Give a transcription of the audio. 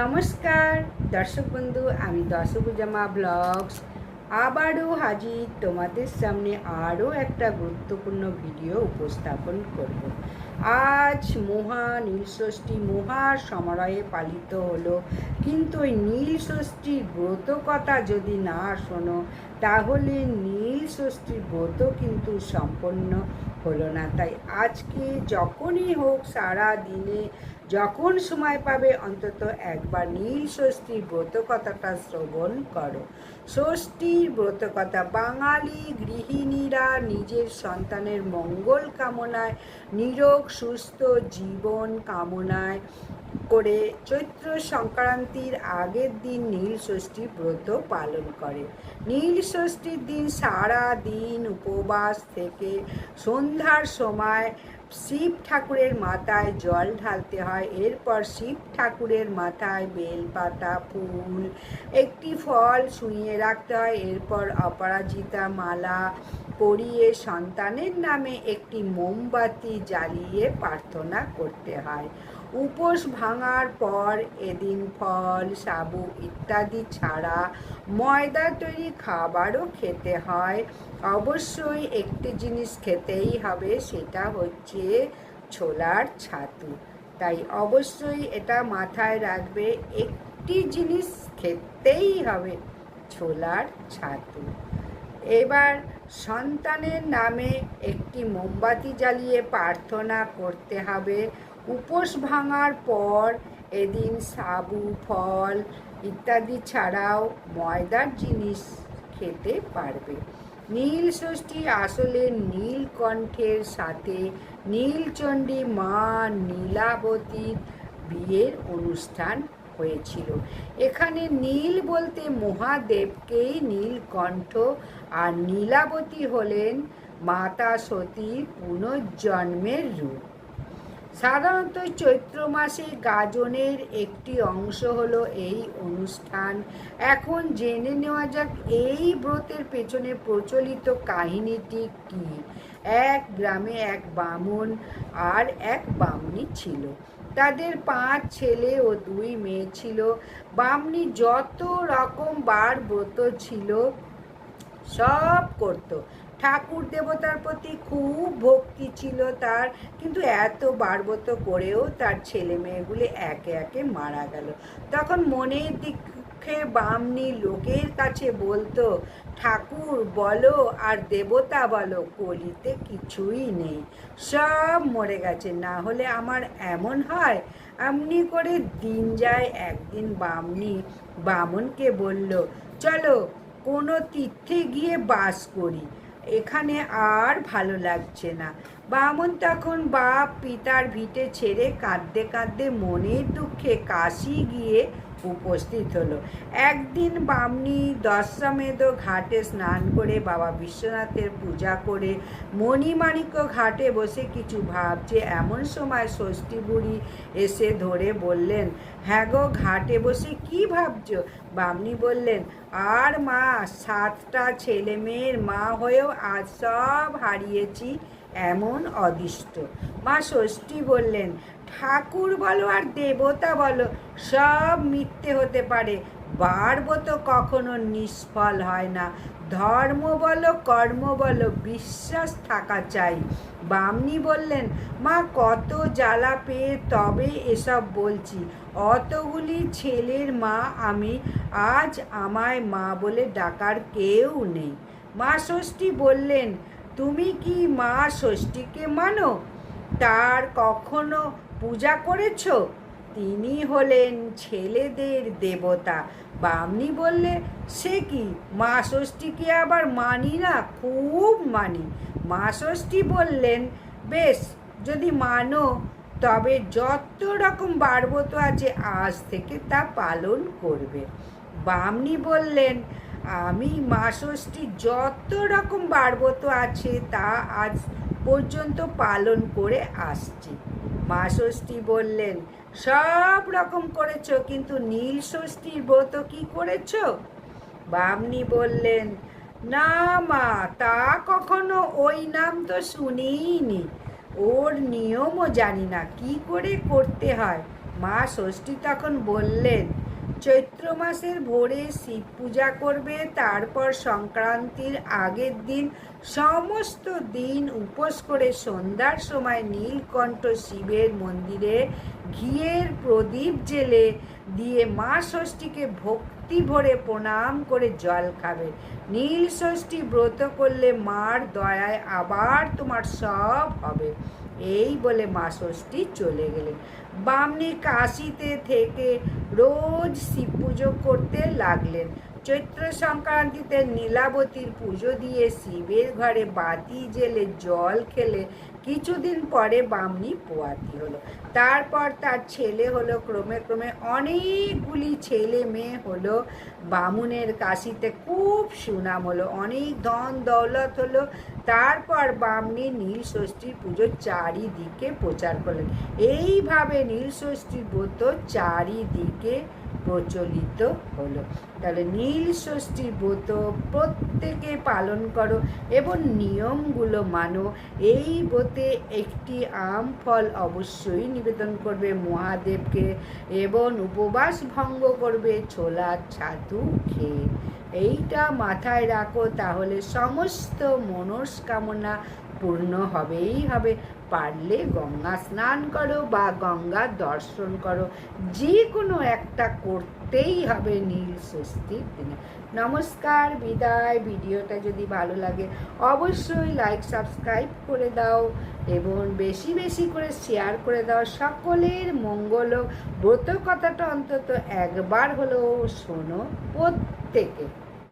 নমস্কার, দর্শক বন্ধু, আমি দশভুজামা ব্লগস। আবারও হাজির তোমাদের সামনে আরও একটা গুরুত্বপূর্ণ ভিডিও উপস্থাপন করব। আজ মহা নীলষষ্ঠী, মহা সমারোহে পালিত হলো। কিন্তু ওই নীলষষ্ঠীর ব্রত কথা যদি না শোনো, তাহলে নীলষষ্ঠীর ব্রত কিন্তু সম্পন্ন হলো না। তাই আজকে যখনই হোক, সারা দিনে যখন সময় পাবে, অন্তত একবার নীল ষষ্ঠীর ব্রত কথাটা শ্রবণ করো। ষষ্ঠীর ব্রত কথা বাঙালি গৃহিণীরা নিজের সন্তানের মঙ্গল কামনায়, নিরোগ সুস্থ জীবন কামনায় করে চৈত্র সংক্রান্তির আগের দিন নীল ষষ্ঠী ব্রত পালন করে। নীল ষষ্ঠীর দিন সারা দিন উপবাস থেকে সন্ধ্যার সময় শিব ঠাকুরের মাথায় জল ঢালতে হয়। এরপর শিব ঠাকুরের মাথায় বেলপাতা, ফুল, একটি ফল শুইয়ে রাখতে হয়। এরপর অপরাজিতা মালা পরিয়ে সন্তানের নামে একটি মোমবাতি জ্বালিয়ে প্রার্থনা করতে হয়। উপোস ভাঙার পর এদিন ফল, সাবু ইত্যাদি ছাড়া ময়দা তৈরি খাবারও খেতে হয়। অবশ্যই একটি জিনিস খেতেই হবে, সেটা হচ্ছে ছোলার ছাতু। তাই অবশ্যই এটা মাথায় রাখবে, একটি জিনিস খেতেই হবে, ছোলার ছাতু। এবার সন্তানের নামে একটি মোমবাতি জ্বালিয়ে প্রার্থনা করতে হবে। উপোস ভাঙার পর এদিন সাবু, ফল ইত্যাদি ছাড়াও ময়দার জিনিস খেতে পারবে। নীল ষষ্ঠী আসলে নীলকণ্ঠের সাথে নীলচণ্ডী মা নীলাবতীর বিয়ের অনুষ্ঠান হয়েছিল। এখানে নীল বলতে মহাদেবকেই নীলকণ্ঠ আর নীলাবতী হলেন মাতা সতীর পুনর্জন্মের রূপ। সাধারণত চৈত্র মাসে গাজনের একটি অংশ হলো এই অনুষ্ঠান। এখন জেনে নেওয়া যাক এই ব্রতের পেছনে প্রচলিত কাহিনীটি কি? এক গ্রামে এক বামুন আর এক বামনি ছিল। তাদের পাঁচ ছেলে ও দুই মেয়ে ছিল। বামনি যত রকম বার ব্রত ছিল, সব করতো। ঠাকুর দেবতার প্রতি খুব ভক্তি ছিল তার, কিন্তু এত বারবত করেও তার ছেলে মেয়েগুলি একে একে মারা গেল। তখন মনের দিকে বামনি লোকের কাছে বলতো, ঠাকুর বলো আর দেবতা বলো, কলিতে কিছুই নেই। সব মরে গেছে, না হলে আমার এমন হয়? এমনি করে দিন যায়, একদিন বামনি বামনকে বলল, চলো কোনো তীর্থে গিয়ে বাস করি। এখানে আর ভালো লাগছে না। বামন তখন বাপ পিতার ভিটে ছেড়ে কাঁদতে কাঁদতে মনের দুঃখে কাশি গিয়ে উপস্থিত হলো। একদিন বামনি দশমেদ ঘাটে স্নান করে বাবা বিশ্বনাথের পূজা করে মণিমাণিক্য ঘাটে বসে কিছু ভাবছে। এমন সময় ষষ্ঠী বুড়ি এসে ধরে বললেন হ্যাঁ গো, ঘাটে বসে কি ভাবছ? বামনি বললেন, আর মা, সাতটা ছেলে মেয়ের মা হয়েও আজ সব হারিয়েছি। এমন অদিষ্ট। মা ষষ্ঠী বললেন, ঠাকুর বলো আর দেবতা বলো, সব মিথ্যে হতে পারে। বারব তো কখনো নিষ্ফল হয় না। ধর্ম বলো, কর্ম বলো, বিশ্বাস থাকা চাই। বামনি বললেন, মা, কত জ্বালা পেয়ে তবে এসব বলছি। অতগুলি ছেলের মা আমি, আজ আমায় মা বলে ডাকার কেউ নেই। মা ষষ্ঠী বললেন তুমি কি মা ষষ্ঠীকে মানো? তার কখনো পূজা করেছ? তিনি হলেন ছেলেদের দেবতা। বামনি বললে, সে কি? মা ষষ্ঠীকে আবার মানি না? খুব মানি। মা ষষ্ঠী বললেন, বেশ, যদি মানো, তবে যত রকম বারবত আছে, আজ থেকে তা পালন করবে। বামনি বললেন আমি মা ষষ্ঠী যত রকম বারবত আছে তা আজ পর্যন্ত পালন করে আসছি। মা ষষ্ঠী বললেন, সব রকম করেছ, কিন্তু নীল ষষ্ঠীর ব্রত কি করেছ? বামনি বললেন, না মা, তা কখনো ওই নাম তো শুনিনি ওর নিয়মও জানি না, কি করে করতে হয়? মা ষষ্ঠী তখন বললেন চৈত্র মাসের ভোরে শিব পূজা করবে, তারপর সংক্রান্তির আগের দিন সমস্ত দিন উপোস করে সন্ধ্যার সময় নীলকণ্ঠ শিবের মন্দিরে ঘিয়ের প্রদীপ জেলে দিয়ে মা ষষ্ঠীকে ভক্তি ভরে প্রণাম করে জল খাবে। নীল ষষ্ঠী ব্রত করলে মার দয়ায় আবার তোমার সব হবে। এই বলে মা ষষ্ঠী চলে গেলেন। বামনি কাশিতে থেকে রোজ শিব পুজো করতে লাগলেন। চৈত্র সংক্রান্তিতে নীলাবতীর পুজো দিয়ে শিবের ঘরে বাতি জেলে জল খেলে কিছুদিন পরে বামনি পোয়াতি হলো। তারপর তার ছেলে হলো, ক্রমে ক্রমে অনেকগুলি ছেলে মেয়ে হলো। বামুনের কাশিতে খুব সুনাম হলো, অনেক ধন দৌলত হলো। তারপর বামনি নীল ষষ্ঠীর পুজো চারিদিকে প্রচার করলেন। এইভাবে নীল ষষ্ঠীর ব্রত চারিদিকে প্রচলিত হলো। তাহলে নীল ষষ্ঠীর ব্রত প্রত্যেকে পালন করো এবং নিয়মগুলো মানো। এই ব্রতে একটি আম ফল অবশ্যই নিবেদন করবে মহাদেবকে এবং উপবাস ভঙ্গ করবে ছোলার ছাতু খেয়ে। এইটা মাথায় রাখো, তাহলে সমস্ত মনস্কামনা পূর্ণ হবেই হবে। পারলে গঙ্গা স্নান করো বা গঙ্গা দর্শন করো। যে কোনো একটা করতেই হবে নীল ষষ্ঠীর দিনে। নমস্কার, বিদায়। ভিডিওটা যদি ভালো লাগে, অবশ্যই লাইক সাবস্ক্রাইব করে দাও এবং বেশি বেশি করে শেয়ার করে দাও। সকলের মঙ্গল। ব্রত কথাটা অন্তত একবার হলেও শোনো প্রত্যেকে।